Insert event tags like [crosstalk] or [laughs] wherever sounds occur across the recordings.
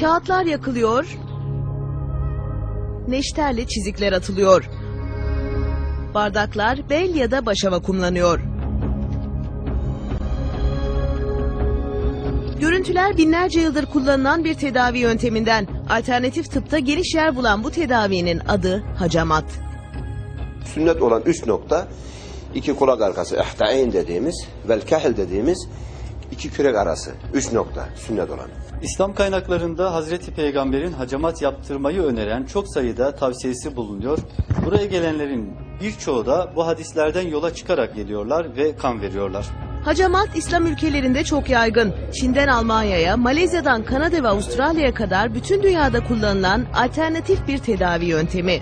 Kağıtlar yakılıyor. Neşterle çizikler atılıyor. Bardaklar bel ya da başa vakumlanıyor. Görüntüler binlerce yıldır kullanılan bir tedavi yönteminden. Alternatif tıpta geniş yer bulan bu tedavinin adı hacamat. Sünnet olan üç nokta iki kulak arkası ihtayn dediğimiz vel kahil dediğimiz iki kürek arası. Üç nokta sünnet olan. İslam kaynaklarında Hazreti Peygamber'in hacamat yaptırmayı öneren çok sayıda tavsiyesi bulunuyor. Buraya gelenlerin birçoğu da bu hadislerden yola çıkarak geliyorlar ve kan veriyorlar. Hacamat İslam ülkelerinde çok yaygın. Çin'den Almanya'ya, Malezya'dan Kanada ve Avustralya'ya kadar bütün dünyada kullanılan alternatif bir tedavi yöntemi.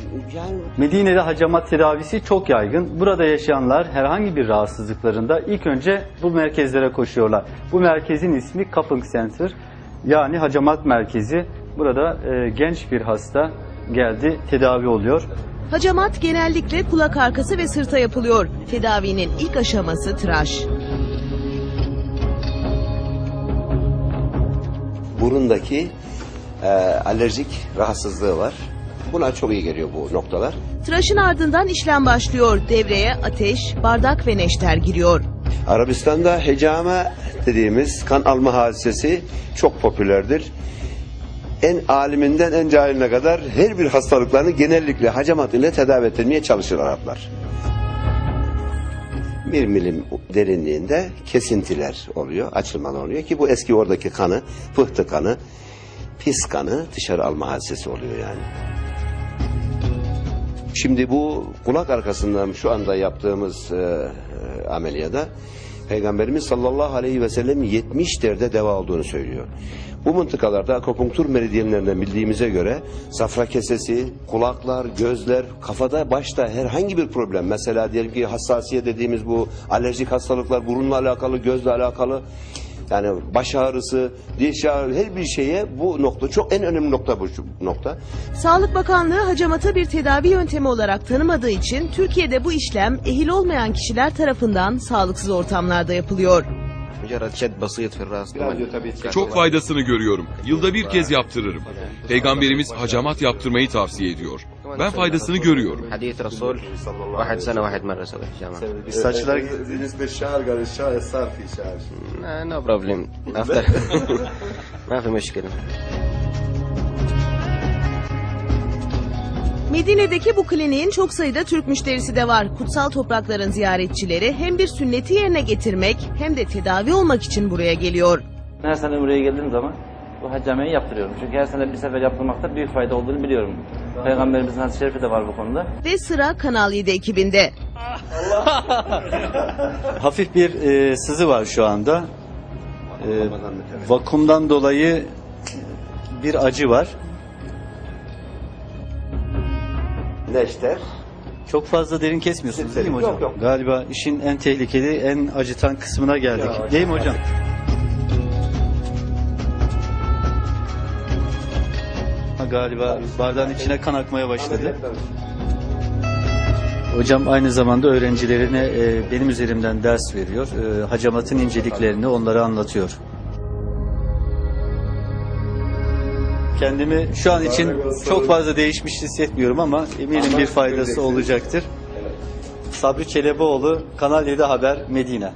Medine'de hacamat tedavisi çok yaygın. Burada yaşayanlar herhangi bir rahatsızlıklarında ilk önce bu merkezlere koşuyorlar. Bu merkezin ismi Cupping Center yani hacamat merkezi. Burada e, genç bir hasta geldi tedavi oluyor. Hacamat genellikle kulak arkası ve sırta yapılıyor. Tedavinin ilk aşaması tıraş. Burundaki e, alerjik rahatsızlığı var. Buna çok iyi geliyor bu noktalar. Tıraşın ardından işlem başlıyor. Devreye ateş, bardak ve neşter giriyor. Arabistan'da hecame dediğimiz kan alma hadisesi çok popülerdir. En aliminden en cahiline kadar her bir hastalıklarını genellikle hacamat ile tedavi ettirmeye çalışır Araplar. Bir milim derinliğinde kesintiler oluyor, açılmalar oluyor ki bu eski oradaki kanı, pıhtı kanı, pis kanı dışarı alma hadisesi oluyor yani. Şimdi bu kulak arkasından şu anda yaptığımız e, e, ameliyada Peygamberimiz sallallahu aleyhi ve sellem 70 derde deva olduğunu söylüyor. Bu mıntıkalarda akupunktur meridyenlerinden bildiğimize göre safra kesesi, kulaklar, gözler, kafada, başta herhangi bir problem mesela diyelim ki hassasiyet dediğimiz bu alerjik hastalıklar burunla alakalı, gözle alakalı yani baş ağrısı, diş ağrı her bir şeye bu nokta çok en önemli nokta bu nokta. Sağlık Bakanlığı hacamatı bir tedavi yöntemi olarak tanımadığı için Türkiye'de bu işlem ehil olmayan kişiler tarafından sağlıksız ortamlarda yapılıyor. مجرد شد بسيط في الراس Çok faydasını görüyorum. Yılda bir kez yaptırırım. Peygamberimiz hacamat yaptırmayı tavsiye ediyor. Ben faydasını görüyorum. حديث رسول واحد سنة واحد مرة سويت جامعة Saçlar بالنسبه للشعر قال الشعر صار في شعر نو بروبلم افتر ما في مشكلة Medine'deki bu kliniğin çok sayıda Türk müşterisi de var. Kutsal toprakların ziyaretçileri hem bir sünneti yerine getirmek hem de tedavi olmak için buraya geliyor. Her sene buraya geldiğim zaman bu haccameyi yaptırıyorum. Çünkü her sene bir sefer yaptırmakta büyük fayda olduğunu biliyorum. Peygamberimizin hadis-i şerifi de var bu konuda. Ve sıra Kanal 7 ekibinde. [laughs] hafif bir e, sızı var şu anda. E, vakumdan dolayı bir acı var. Neşter. Çok fazla derin kesmiyorsunuz değil mi hocam? Yok, yok. Galiba işin en tehlikeli, en acıtan kısmına geldik. değil mi hocam? Ha, Galiba bardağın içine kan akmaya başladı. Hocam aynı zamanda öğrencilerine e, benim üzerimden ders veriyor. E, hacamatın inceliklerini onlara anlatıyor. Kendimi şu an için çok fazla değişmiş hissetmiyorum ama eminim bir faydası olacaktır. Sabri Çeleboğlu, Kanal 7 Haber, Medine.